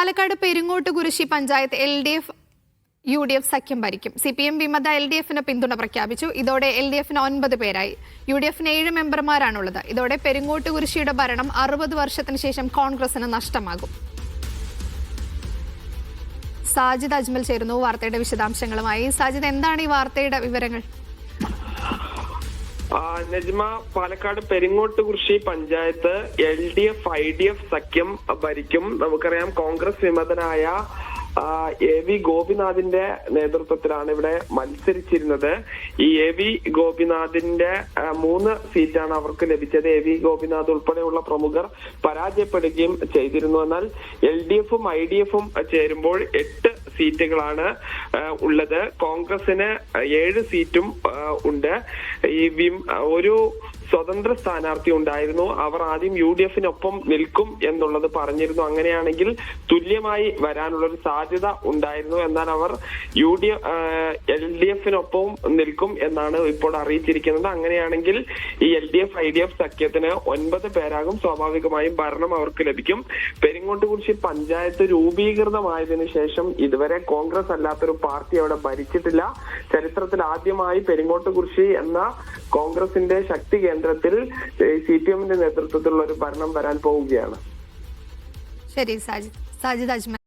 Palakkad Perungottukurissi panchayat L D F U D F സഖ്യം ഭരിക്കും. C P M വിമത L D എഫിന് പിന്തുണ പ്രഖ്യാപിച്ചു. ഇതോടെ എൽ ഡി എഫിന് ഒൻപത് പേരായി. യു ഡി എഫിന് ഏഴ് മെമ്പർമാരാണുള്ളത്. ഇതോടെ പെരുങ്ങോട്ട് കുരിശിയുടെ ഭരണം അറുപത് വർഷത്തിന് ശേഷം കോൺഗ്രസിന് നഷ്ടമാകും. സാജിദ് അജ്മൽ ചേരുന്നു വാർത്തയുടെ വിശദാംശങ്ങളുമായി. സാജിദ് എന്താണ് ഈ വാർത്തയുടെ വിവരങ്ങൾ? Najma Palakkad Peringottukurissi panchayat L D F I D F സഖ്യം ഭരിക്കും. നമുക്കറിയാം കോൺഗ്രസ് വിമതനായ എ വി ഗോപിനാഥിന്റെ നേതൃത്വത്തിലാണ് ഇവിടെ മത്സരിച്ചിരുന്നത്. ഈ എ വി ഗോപിനാഥിന്റെ മൂന്ന് സീറ്റാണ് അവർക്ക് ലഭിച്ചത്. എ വി ഗോപിനാഥ് ഉൾപ്പെടെയുള്ള പ്രമുഖർ പരാജയപ്പെടുകയും ചെയ്തിരുന്നു. എന്നാൽ എൽ ഡി എഫും ഐ ഡി എഫും ചേരുമ്പോൾ എട്ട് സീറ്റുകളാണ് ഉള്ളത്. കോൺഗ്രസിന് ഏഴ് സീറ്റും ഉണ്ട്. ഈ വിം- ഒരു സ്വതന്ത്ര സ്ഥാനാർത്ഥി ഉണ്ടായിരുന്നു. അവർ ആദ്യം യു ഡി എഫിനൊപ്പം നിൽക്കും എന്നുള്ളത് പറഞ്ഞിരുന്നു. അങ്ങനെയാണെങ്കിൽ തുല്യമായി വരാനുള്ള ഒരു സാധ്യത ഉണ്ടായിരുന്നു എന്നാൽ അവർ യു ഡി എൽ ഡി എഫിനൊപ്പം നിൽക്കും എന്നാണ് ഇപ്പോൾ അറിയിച്ചിരിക്കുന്നത്. അങ്ങനെയാണെങ്കിൽ ഈ L D F I D F സഖ്യത്തിന് ഒൻപത് പേരാകും സ്വാഭാവികമായും ഭരണം അവർക്ക് ലഭിക്കും. പെരിങ്ങോട്ടുകുറിശി പഞ്ചായത്ത് രൂപീകൃതമായതിനു ശേഷം ഇതുവരെ കോൺഗ്രസ് അല്ലാത്തൊരു പാർട്ടി അവിടെ ഭരിച്ചിട്ടില്ല. ചരിത്രത്തിൽ ആദ്യമായി പെരിങ്ങോട്ടുകുറിശി എന്ന കോൺഗ്രസിന്റെ ശക്തി കേന്ദ്രത്തിൽ സി പി എമ്മിന്റെ നേതൃത്വത്തിലുള്ള ഒരു ഭരണം വരാൻ പോവുകയാണ്. ശരി സാജിദ് സാജിദ് അജ്മൽ.